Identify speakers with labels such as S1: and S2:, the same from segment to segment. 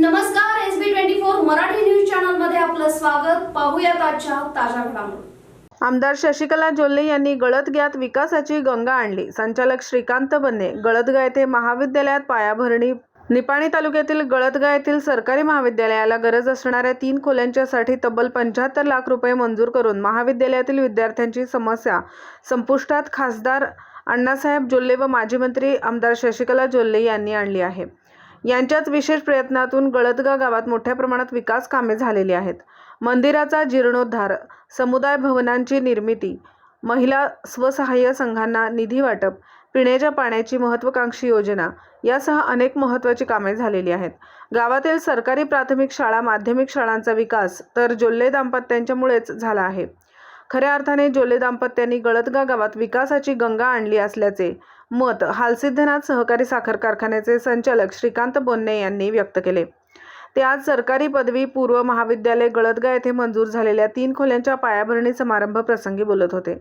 S1: नमस्कार S B twenty four Marathi news चॅनलमध्ये आपलं स्वागत. पाहूया आजच्या ताज्या घडामोडी.
S2: आमदार शशिकला जोल्ले यांनी गळतग्यात विकासाची गंगा आणली. संचालक श्रीकांत बन्ने गळतगा येथे महाविद्यालयात पायाभरणी निपाणी तालुक्यातील गळतगा येथील सरकारी महाविद्यालयाला गरज असणाऱ्या तीन खोल्यांच्यासाठी तब्बल पंच्याहत्तर लाख रुपये मंजूर करून महाविद्यालयातील विद्यार्थ्यांची समस्या संपुष्टात खासदार अण्णासाहेब जोल्ले व माजी मंत्री आमदार शशिकला जोल्ले यांनी आणली आहे. यांच्याच विशेष प्रयत्नातून गळतगा गावात मोठ्या प्रमाणात विकास कामे झालेली आहेत. मंदिराचा जीर्णोद्धार समुदाय भवनांची निर्मिती महिला स्वसहाय्य संघांना निधी वाटप पिण्याच्या पाण्याची महत्त्वाकांक्षी योजना यासह अनेक महत्त्वाची कामे झालेली आहेत. गावातील सरकारी प्राथमिक शाळा माध्यमिक शाळांचा विकास तर जोल्ले दाम्पत्यांच्यामुळेच झाला आहे. खऱ्या अर्थाने जोले दाम्पत्यांनी गळतगा गावात विकासाची गंगा आणली असल्याचे मत हालसिद्धनाथ सहकारी साखर कारखान्याचे संचालक श्रीकांत बोन्ने यांनी व्यक्त केले. ते आज सरकारी पदवी पूर्व महाविद्यालय गळतगा येथे मंजूर झालेल्या तीन खोल्यांच्या पायाभरणी समारंभ प्रसंगी बोलत होते.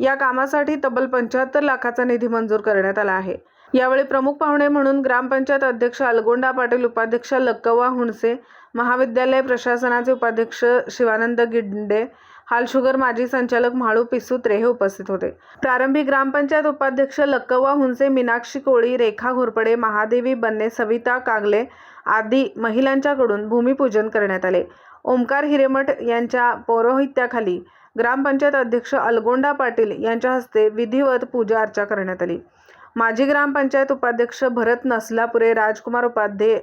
S2: या कामासाठी तब्बल पंच्याहत्तर लाखाचा निधी मंजूर करण्यात आला आहे. यावेळी प्रमुख पाहुणे म्हणून ग्रामपंचायत अध्यक्ष अलगोंडा पाटील उपाध्यक्ष लक्कवा हुणसे महाविद्यालय प्रशासनाचे उपाध्यक्ष शिवानंद गिंडे हालशुगर माजी संचालक म्हाळू पिसूत्रे हे उपस्थित होते. प्रारंभी ग्रामपंचायत उपाध्यक्ष लक्कवा हुंसे मीनाक्षी कोळी रेखा घोरपडे महादेवी बन्ने सविता कागले आदी महिलांच्याकडून भूमिपूजन करण्यात आले. ओमकार हिरेमठ यांच्या पौरोहित्याखाली ग्रामपंचायत अध्यक्ष अलगोंडा पाटील यांच्या हस्ते विधिवत पूजा अर्चा करण्यात आली. माजी ग्रामपंचायत उपाध्यक्ष भरत नसलापुरे राजकुमार उपाध्ये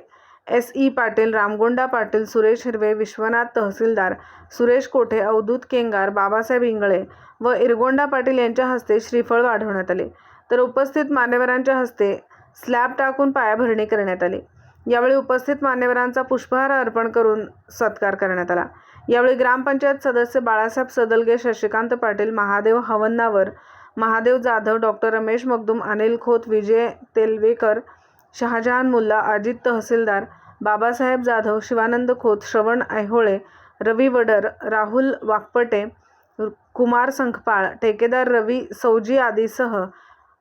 S2: एस ई पाटील रामगोंडा पाटील सुरेश हिरवे विश्वनाथ तहसीलदार सुरेश कोठे अवधूत केंगार बाबासाहेब इंगळे व इरगोंडा पाटील यांच्या हस्ते श्रीफळ वाढवण्यात आले. तर उपस्थित मान्यवरांच्या हस्ते स्लॅब टाकून पायाभरणी करण्यात आली. यावेळी उपस्थित मान्यवरांचा पुष्पहार अर्पण करून सत्कार करण्यात आला. यावेळी ग्रामपंचायत सदस्य बाळासाहेब सदलगे शशिकांत पाटील महादेव हवन्नावर महादेव जाधव डॉक्टर रमेश मगदूम अनिल खोत विजय तेलवेकर शहाजहान मुल्ला अजित तहसीलदार बाबासाहेब जाधव शिवानंद खोत श्रवण ऐहोळे रवी वडर राहुल वाकपटे कुमार संखपाळ ठेकेदार रवी सौजी आदीसह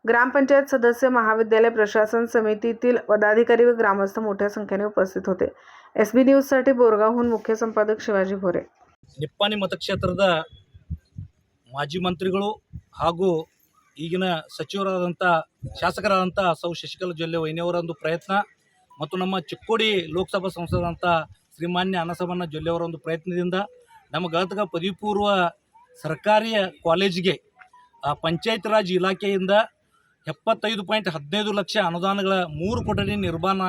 S2: ग्रामपंचायत सदस्य महाविद्यालय प्रशासन समितीतील पदाधिकारी व ग्रामस्थ मोठ्या संख्येने उपस्थित होते एस बी न्यूजसाठी बोरगावहून मुख्य संपादक शिवाजी भोरे
S3: ನಿಪ್ಪಾಣಿ ಮತಕ್ಷೇತ್ರದ ಮಾಜಿ ಮಂತ್ರಿಗಳು ಹಾಗೂ ಈಗಿನ ಸಚಿವರಾದಂಥ ಶಾಸಕರಾದಂಥ ಸೌ ಶಶಿಕಲಾ ಜೊಲ್ಲೆ ವೈನಿಯವರ ಒಂದು ಪ್ರಯತ್ನ ಮತ್ತು ನಮ್ಮ ಚಿಕ್ಕೋಡಿ ಲೋಕಸಭಾ ಸಂಸದಂಥ ಶ್ರೀಮಾನ್ಯ ಅನಸಮಣ್ಣ ಜೊಲ್ಲೆ ಅವರ ಒಂದು ಪ್ರಯತ್ನದಿಂದ ನಮ್ಮ ಗದಗ ಪದವಿ ಪೂರ್ವ ಸರ್ಕಾರಿ ಕಾಲೇಜಿಗೆ ಪಂಚಾಯತ್ ರಾಜ್ ಇಲಾಖೆಯಿಂದ ಎಪ್ಪತ್ತೈದು ಪಾಯಿಂಟ್ ಹದಿನೈದು ಲಕ್ಷ ಅನುದಾನಗಳ ಮೂರು ಕೊಠಡಿ ನಿರ್ಮಾಣ,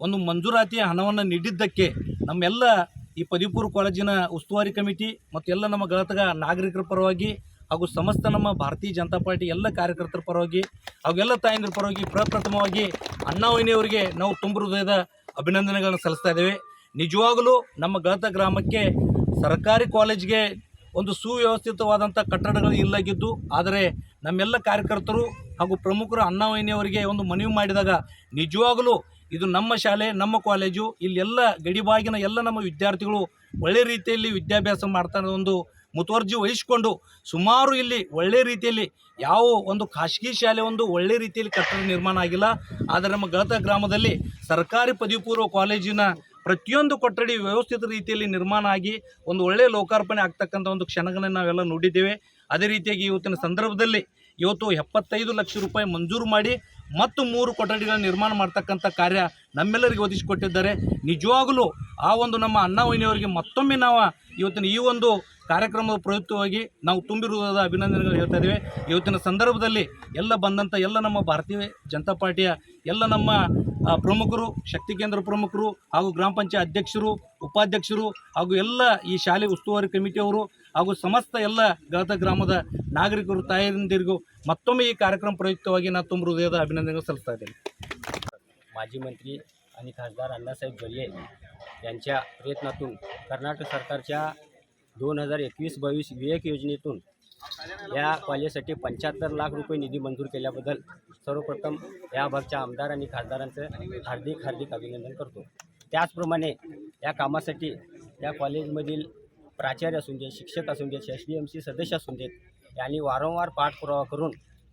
S3: ಒಂದು ಮಂಜೂರಾತಿಯ ಹಣವನ್ನು ನೀಡಿದ್ದಕ್ಕೆ ನಮ್ಮೆಲ್ಲ ಈ ಪದವಿಪೂರ್ವ ಕಾಲೇಜಿನ ಉಸ್ತುವಾರಿ ಕಮಿಟಿ ಮತ್ತು ಎಲ್ಲ ನಮ್ಮ ಗದಗ ನಾಗರಿಕರ ಪರವಾಗಿ ಹಾಗೂ ಸಮಸ್ತ ನಮ್ಮ ಭಾರತೀಯ ಜನತಾ ಪಾರ್ಟಿ ಎಲ್ಲ ಕಾರ್ಯಕರ್ತರ ಪರವಾಗಿ ಹಾಗೂ ಎಲ್ಲ ತಾಯಂದಿರ ಪರವಾಗಿ ಪ್ರಪ್ರಥಮವಾಗಿ ಅಣ್ಣಾವಿನಿಯವರಿಗೆ ನಾವು ತುಂಬ ಹೃದಯದ ಅಭಿನಂದನೆಗಳನ್ನು ಸಲ್ಲಿಸ್ತಾ ಇದ್ದೇವೆ. ನಿಜವಾಗಲೂ ನಮ್ಮ ಗಳತ ಗ್ರಾಮಕ್ಕೆ ಸರ್ಕಾರಿ ಕಾಲೇಜ್ಗೆ ಒಂದು ಸುವ್ಯವಸ್ಥಿತವಾದಂಥ ಕಟ್ಟಡಗಳು ಇಲ್ಲಾಗಿದ್ದು, ಆದರೆ ನಮ್ಮೆಲ್ಲ ಕಾರ್ಯಕರ್ತರು ಹಾಗೂ ಪ್ರಮುಖರು ಅಣ್ಣಾವಿನಿಯವರಿಗೆ ಒಂದು ಮನವಿ ಮಾಡಿದಾಗ ನಿಜವಾಗಲೂ ಇದು ನಮ್ಮ ಶಾಲೆ, ನಮ್ಮ ಕಾಲೇಜು, ಇಲ್ಲೆಲ್ಲ ಗಡಿಬಾಗಿನ ಎಲ್ಲ ನಮ್ಮ ವಿದ್ಯಾರ್ಥಿಗಳು ಒಳ್ಳೆ ರೀತಿಯಲ್ಲಿ ವಿದ್ಯಾಭ್ಯಾಸ ಮಾಡ್ತಾ ಒಂದು ಮುತುವರ್ಜಿ ವಹಿಸಿಕೊಂಡು ಸುಮಾರು ಇಲ್ಲಿ ಒಳ್ಳೆ ರೀತಿಯಲ್ಲಿ ಯಾವ ಒಂದು ಖಾಸಗಿ ಶಾಲೆ ಒಂದು ಒಳ್ಳೆ ರೀತಿಯಲ್ಲಿ ಕಟ್ಟಡ ನಿರ್ಮಾಣ ಆಗಿಲ್ಲ. ಆದರೆ ನಮ್ಮ ಗಳತ ಗ್ರಾಮದಲ್ಲಿ ಸರ್ಕಾರಿ ಪದವಿ ಪೂರ್ವ ಕಾಲೇಜಿನ ಪ್ರತಿಯೊಂದು ಕೊಠಡಿ ವ್ಯವಸ್ಥಿತ ರೀತಿಯಲ್ಲಿ ನಿರ್ಮಾಣ ಆಗಿ ಒಂದು ಒಳ್ಳೆಯ ಲೋಕಾರ್ಪಣೆ ಆಗ್ತಕ್ಕಂಥ ಒಂದು ಕ್ಷಣಗಳನ್ನು ನಾವೆಲ್ಲ ನೋಡಿದ್ದೇವೆ. ಅದೇ ರೀತಿಯಾಗಿ ಇವತ್ತಿನ ಸಂದರ್ಭದಲ್ಲಿ ಇವತ್ತು ಎಪ್ಪತ್ತೈದು ಲಕ್ಷ ರೂಪಾಯಿ ಮಂಜೂರು ಮಾಡಿ ಮತ್ತು ಮೂರು ಕೊಠಡಿಗಳ ನಿರ್ಮಾಣ ಮಾಡ್ತಕ್ಕಂಥ ಕಾರ್ಯ ನಮ್ಮೆಲ್ಲರಿಗೆ ಒದಗಿಸಿಕೊಟ್ಟಿದ್ದಾರೆ ನಿಜವಾಗಲೂ ಆ ಒಂದು ನಮ್ಮ ಅಣ್ಣಾವೈನಿಯವರಿಗೆ ಮತ್ತೊಮ್ಮೆ ನಾವು ಇವತ್ತಿನ ಈ ಒಂದು ಕಾರ್ಯಕ್ರಮದ ಪ್ರಯುಕ್ತವಾಗಿ ನಾವು ತುಂಬಿರುವುದಾದ ಅಭಿನಂದನೆಗಳು ಹೇಳ್ತಾ ಇದ್ದೇವೆ ಇವತ್ತಿನ ಸಂದರ್ಭದಲ್ಲಿ ಎಲ್ಲ ಬಂದಂಥ ಎಲ್ಲ ನಮ್ಮ ಭಾರತೀಯ ಜನತಾ ಪಾರ್ಟಿಯ ಎಲ್ಲ ನಮ್ಮ ಆ, ಪ್ರಮುಖರು ಶಕ್ತಿ ಕೇಂದ್ರ ಪ್ರಮುಖರು ಹಾಗೂ ಗ್ರಾಮ ಪಂಚಾಯತ್ ಅಧ್ಯಕ್ಷರು ಉಪಾಧ್ಯಕ್ಷರು ಹಾಗೂ ಎಲ್ಲ ಈ ಶಾಲೆ ಉಸ್ತುವಾರಿ ಕಮಿಟಿಯವರು ಹಾಗೂ ಸಮಸ್ತ ಎಲ್ಲ ಗಳತ ಗ್ರಾಮದ ನಾಗರಿಕರು ತಾಯಂದಿರಿಗೂ ಮತ್ತೊಮ್ಮೆ ಈ ಕಾರ್ಯಕ್ರಮ ಪ್ರಯುಕ್ತವಾಗಿ ನಾನು ತುಂಬ ಹೃದಯದ ಅಭಿನಂದನೆಗಳು ಸಲ್ಲಿಸ್ತಾ ಇದ್ದೇನೆ
S4: माजी मंत्री आणि खासदार अण्णासाहेब जोल्ले यांच्या प्रयत्नातून कर्नाटक सरकारच्या दोन हजार एकवीस बावीस विवेक योजनेतून या कॉलेजसाठी पंच्याहत्तर लाख रुपये निधी मंजूर केल्याबद्दल सर्वप्रथम या भागच्या आमदार आणि खासदारांचं हार्दिक हार्दिक अभिनंदन करतो. त्याचप्रमाणे या कामासाठी या कॉलेजमधील प्राचार्य असून दे शिक्षक असून देत एस डी एम सी सदस्य असून देत यांनी वारंवार पाठपुरावा करून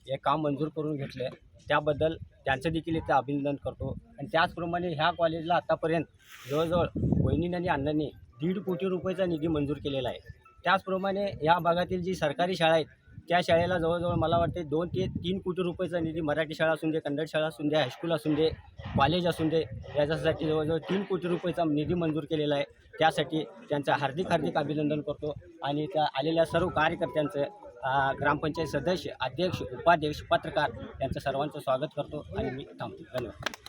S4: हे काम मंजूर करून घेतलं. त्याबद्दल त्यांचं देखील इथं अभिनंदन करतो. आणि त्याचप्रमाणे ह्या कॉलेजला आतापर्यंत जवळजवळ वहिनींनी आणि अण्णांनी दीड कोटी रुपयाचा निधी मंजूर केलेला आहे. त्याचप्रमाणे या भागातील जी सरकारी शाळा आहेत त्या शाळेला जवळजवळ मला वाटते दोन ते तीन कोटी रुपयाचा निधी मराठी शाळा असून दे कन्नड शाळा असून दे हायस्कूल असून दे कॉलेज असून दे याच्यासाठी जवळजवळ तीन कोटी रुपयाचा निधी मंजूर केलेला आहे. त्यासाठी त्यांचं हार्दिक हार्दिक अभिनंदन करतो आणि त्या आलेल्या सर्व कार्यकर्त्यांचं ग्रामपंचायत सदस्य अध्यक्ष उपाध्यक्ष पत्रकार यांचं सर्वांचं स्वागत करतो आणि मी थांबतो. धन्यवाद.